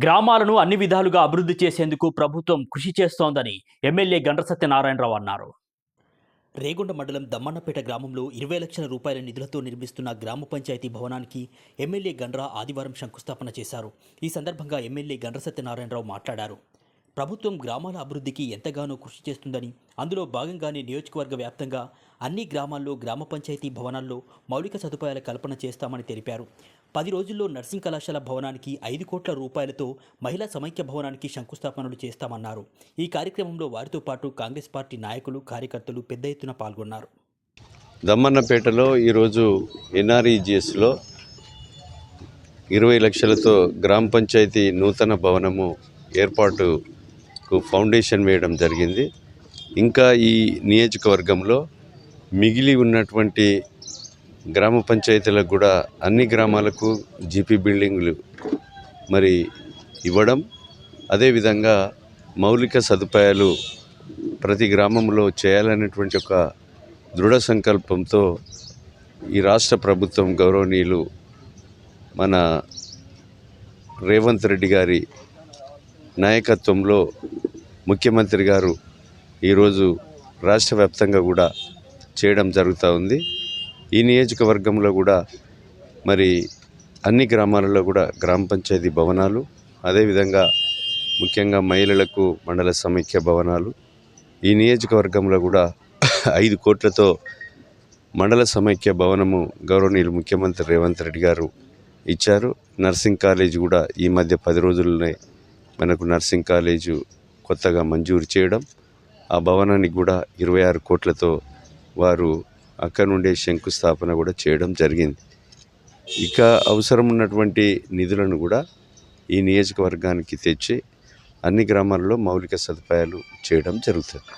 గ్రామాలను అన్ని విధాలుగా అభివృద్ధి చేసేందుకు ప్రభుత్వం కృషి చేస్తోందని ఎమ్మెల్యే గండ్ర సత్యనారాయణరావు అన్నారు. రేగొండ మండలం దమ్మన్నపేట గ్రామంలో ఇరవై లక్షల రూపాయల నిధులతో నిర్మిస్తున్న గ్రామ పంచాయతీ భవనానికి ఎమ్మెల్యే గండ్ర ఆదివారం శంకుస్థాపన చేశారు. ఈ సందర్భంగా ఎమ్మెల్యే గండ్ర సత్యనారాయణరావు మాట్లాడారు. ప్రభుత్వం గ్రామాల అభివృద్ధికి ఎంతగానో కృషి చేస్తుందని అందులో భాగంగానే నియోజకవర్గ వ్యాప్తంగా అన్ని గ్రామాల్లో గ్రామ పంచాయతీ భవనాల్లో మౌలిక సదుపాయాల కల్పన చేస్తామని తెలిపారు. పది రోజుల్లో నర్సింగ్ కళాశాల భవనానికి ఐదు కోట్ల రూపాయలతో మహిళా సమైక్య భవనానికి శంకుస్థాపనలు చేస్తామన్నారు. ఈ కార్యక్రమంలో వారితో పాటు కాంగ్రెస్ పార్టీ నాయకులు కార్యకర్తలు పెద్ద ఎత్తున పాల్గొన్నారు. దమ్మన్నపేటలో ఈరోజు ఎన్ఆర్ఈజిఎస్లో ఇరవై లక్షలతో గ్రామ పంచాయతీ నూతన భవనము ఏర్పాటు ఫౌండేషన్ వేయడం జరిగింది. ఇంకా ఈ నియోజకవర్గంలో మిగిలి ఉన్నటువంటి గ్రామ పంచాయతీలకు కూడా అన్ని గ్రామాలకు జీపీ బిల్డింగ్లు మరి ఇవ్వడం అదేవిధంగా మౌలిక సదుపాయాలు ప్రతి గ్రామంలో చేయాలనేటువంటి ఒక దృఢ సంకల్పంతో ఈ రాష్ట్ర ప్రభుత్వం గౌరవనీయులు మన రేవంత్ రెడ్డి గారి నాయకత్వంలో ముఖ్యమంత్రి గారు ఈరోజు రాష్ట్ర వ్యాప్తంగా కూడా చేయడం జరుగుతూ ఉంది. ఈ నియోజకవర్గంలో కూడా మరి అన్ని గ్రామాలలో కూడా గ్రామ పంచాయతీ భవనాలు అదేవిధంగా ముఖ్యంగా మహిళలకు మండల సమైక్య భవనాలు. ఈ నియోజకవర్గంలో కూడా ఐదు కోట్లతో మండల సమైక్య భవనము గౌరవనీయులు ముఖ్యమంత్రి రేవంత్ రెడ్డి గారు ఇచ్చారు. నర్సింగ్ కాలేజ్ కూడా ఈ మధ్య పది రోజుల్లోనే మనకు నర్సింగ్ కాలేజు కొత్తగా మంజూరు చేయడం ఆ భవనానికి కూడా ఇరవై ఆరు కోట్లతో వారు అక్కడ నుండే శంకుస్థాపన కూడా చేయడం జరిగింది. ఇక అవసరం ఉన్నటువంటి నిధులను కూడా ఈ నియోజకవర్గానికి తెచ్చి అన్ని గ్రామాల్లో మౌలిక సదుపాయాలు చేయడం జరుగుతుంది.